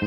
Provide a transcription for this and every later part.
Now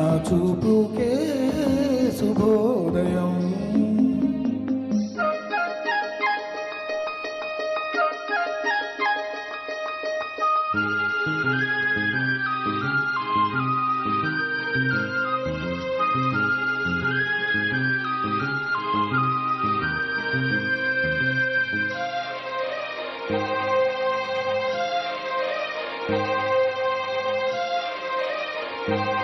마주 보게 서보나요. thank you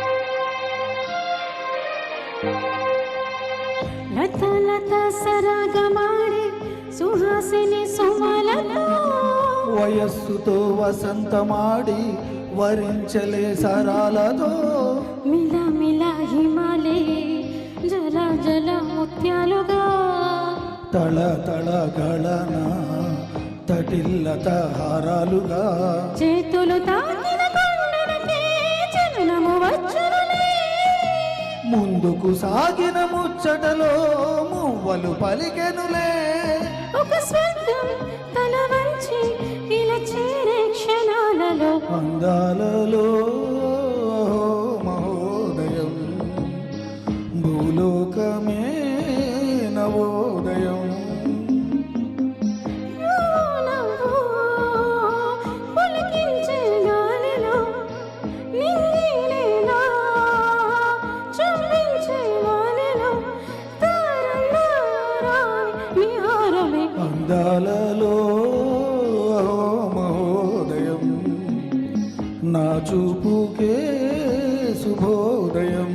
శుభోదయం లత లత సరాగమాడి సుహాసిని సుమలతో. వయస్సుతో వసంతమాడి వరించలే సరాలతో. మిల మిల హిమాలే జల జల ముత్యాలుగా. తళ తళ గళన తటిల్లత హారాలుగా. చేతులు తాకిన ముందుకు సాగిన ముచ్చటలో మువ్వలు పలికెనులే. ఒక స్వర్గం తల వంచి ఇలా చేరే క్షణాలలో. అందాలలో అందాలలో మహోదయం. నా చూపుకే శుభోదయం.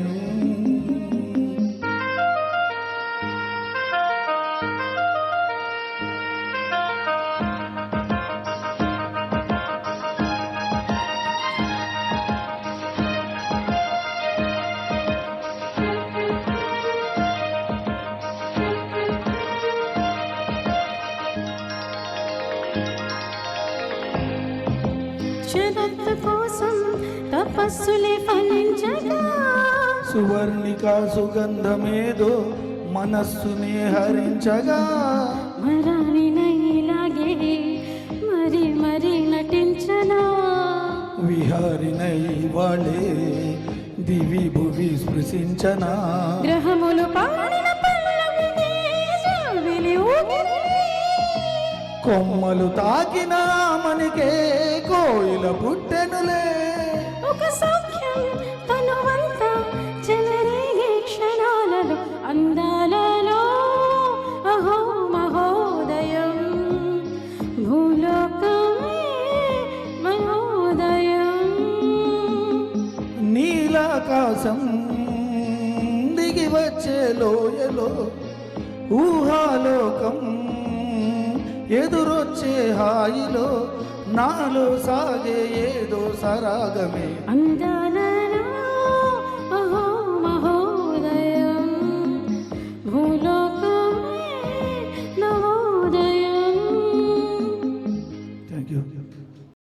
శరత్ కోసం తపస్సులే ఫలించగా. సువర్ణిక సుగంధమేదో మనస్సుని హరించగా. మరాని ఇలాగే మరి మరి నటించనా. విహారినై వాళ్ళే దివి భువి స్పృశించనా. గ్రహములు కొమ్మలు తాకిన మనకే కోయిల పుట్టెనులే. ఒక సౌఖ్యం తనువంతా చెలరేగే క్షణాలలో అందాలలో. అహో మహోదయం భూలోకమే మహోదయం. నీలాకాశం దిగి వచ్చే లోయలో ఊహాలోకం ఎదురొచ్చే హాయిలో నాలో సాగే ఏదో సరాగమే. అందాల